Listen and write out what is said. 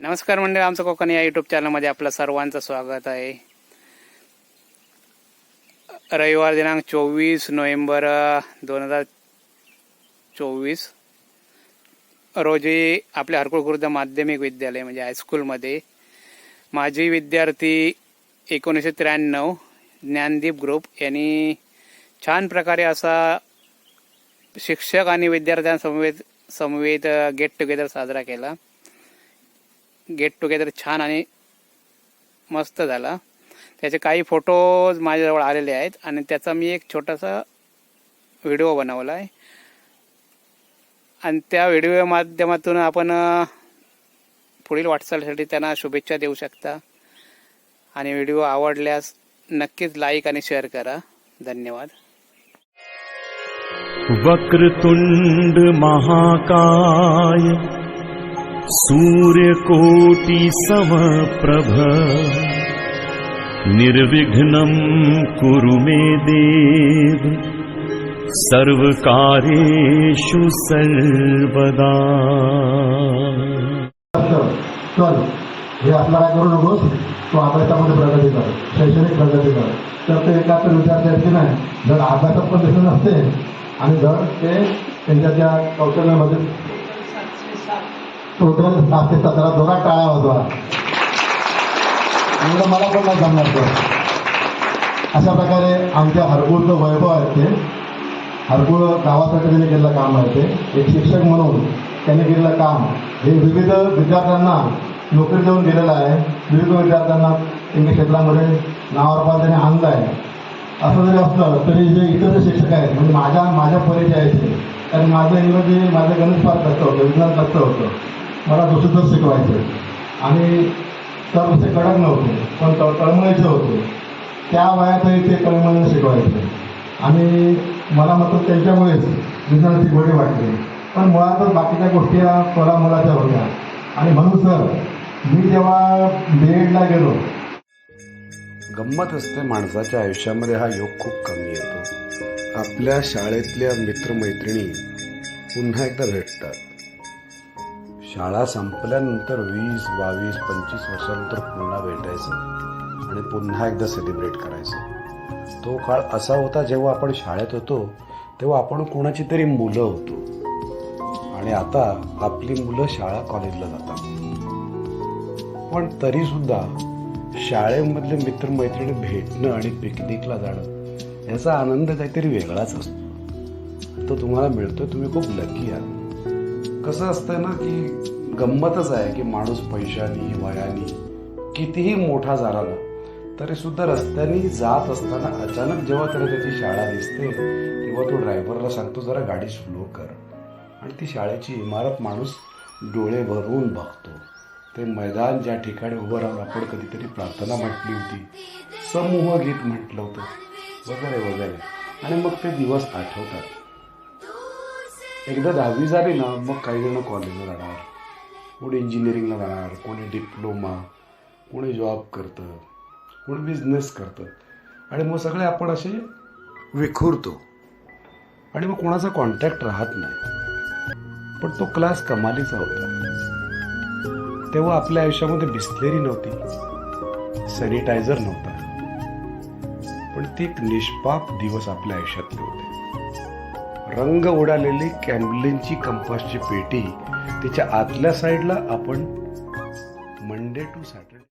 नमस्कार मंडळी आमचं कोकण या युट्यूब चॅनलमध्ये आपलं सर्वांचं स्वागत आहे. रविवार दिनांक चोवीस नोव्हेंबर दोन हजार चोवीस. रोजी आपल्या हरकुळ खुर्द माध्यमिक विद्यालय म्हणजे हायस्कूलमध्ये माजी विद्यार्थी एकोणीसशे त्र्याण्णव ज्ञानदीप ग्रुप यांनी छान प्रकारे असा शिक्षक आणि विद्यार्थ्यांसमवेत समवेत गेट टुगेदर साजरा केला. गेट टुगेदर छान आणि मस्त झाला. त्याचे काही फोटोज माझ्याजवळ आलेले आहेत आणि त्याचा मी एक छोटासा व्हिडिओ बनवला आहे आणि त्या व्हिडिओ माध्यमातून आपण पुढील वाटचालीसाठी त्यांना शुभेच्छा देऊ शकता. आणि व्हिडिओ आवडल्यास नक्कीच लाईक आणि शेअर करा. धन्यवाद. वक्रतुंड महाकाय सूर्यकोटि समप्रभ निर्विघ्नं कुरु मे देव। सर्वकारेषु सर्वदा। चल हे आपला काय करू नकोस? तो अभ्यासामध्ये प्रगती कर शैक्षणिक प्रगती कर. तर ते एका तर विद्यार्थी नाही जर अभ्यासात पण दिसत नसते आणि जर ते त्यांच्या त्या कौशल्यामध्ये टोटल सात सतरा दोरा टाळा होता. एवढं मला पण नाही जमणार तर अशा प्रकारे आमच्या हरकुळचं वैभव आहे ते. हरकुळ गावासाठी त्यांनी केलेलं काम आहे ते. एक शिक्षक म्हणून त्यांनी केलेलं काम. हे विविध विद्यार्थ्यांना नोकरी देऊन गेलेलं आहे. विविध विद्यार्थ्यांना त्यांच्या क्षेत्रामध्ये नावारूपास त्यांनी आणलं आहे. असं जरी असलं तरी जे इतर जे शिक्षक आहेत. म्हणजे माझ्या माझ्या परिचयाचे. कारण माझं इंग्रजी माझं गणित फार कष्ट होतं विज्ञान कष्ट होतं. मला दुसरंच शिकवायचं आणि तर विषय कडक नव्हते पण तळ तळमळीचे होते. त्या वयातही ते तळमळीने शिकवायचे. आणि मला मात्र त्यांच्यामुळेच विज्ञानाची गोडी वाटली. पण मुळातच बाकीच्या गोष्टी या थोड्या मुलाच्या होत्या. आणि म्हणून सर मी जेव्हा बी एडला गेलो. गंमत असते माणसाच्या आयुष्यामध्ये हा योग खूप कमी येतो. आपल्या शाळेतल्या मित्रमैत्रिणी पुन्हा एकदा भेटतात. शाळा संपल्यानंतर वीस बावीस पंचवीस वर्षानंतर पुन्हा भेटायचं आणि पुन्हा एकदा सेलिब्रेट करायचं. तो काळ असा होता जेव्हा आपण शाळेत होतो तेव्हा आपण कोणाची तरी मुलं होतो. आणि आता आपली मुलं शाळा कॉलेजला जातात. पण तरी सुद्धा शाळेमधले मित्रमैत्रिणी भेटणं आणि पिकनिकला जाणं याचा आनंद काहीतरी वेगळाच असतो. तो तुम्हाला मिळतो तुम्ही खूप लकी आहात. कसं असतं ना की गंमतच आहे की माणूस पैशानी वयानी कितीही मोठा झाला ना तरी सुद्धा रस्त्याने जात असताना अचानक जेव्हा त्याला त्याची शाळा दिसते तेव्हा तो ड्रायव्हरला सांगतो जरा गाडी स्लो कर. आणि ती शाळेची इमारत माणूस डोळे भरून बघतो. ते मैदान ज्या ठिकाणी उभं राहून आपण कधीतरी प्रार्थना म्हटली होती समूह गीत म्हटलं होतं वगैरे वगैरे. आणि मग ते दिवस आठवतात. एकदा दहावी झाली ना मग काही जण कॉलेजला जाणार. कोणी इंजिनिअरिंगला जाणार कोणी डिप्लोमा कोणी जॉब करतं कोणी बिझनेस करतं. आणि मग सगळे आपण असे विखुरतो. आणि मग कोणाचा कॉन्टॅक्ट राहत नाही. पण तो क्लास कमालीचा होता. तेव्हा आपल्या आयुष्यामध्ये बिस्लेरी नव्हती. सॅनिटायझर नव्हता. पण ते एक निष्पाप दिवस आपल्या आयुष्यातले होते रंग उडालेली कॅम्बलिनची कंपासची पेटी. तिच्या आतल्या साईडला आपण मंडे टू सॅटर्डे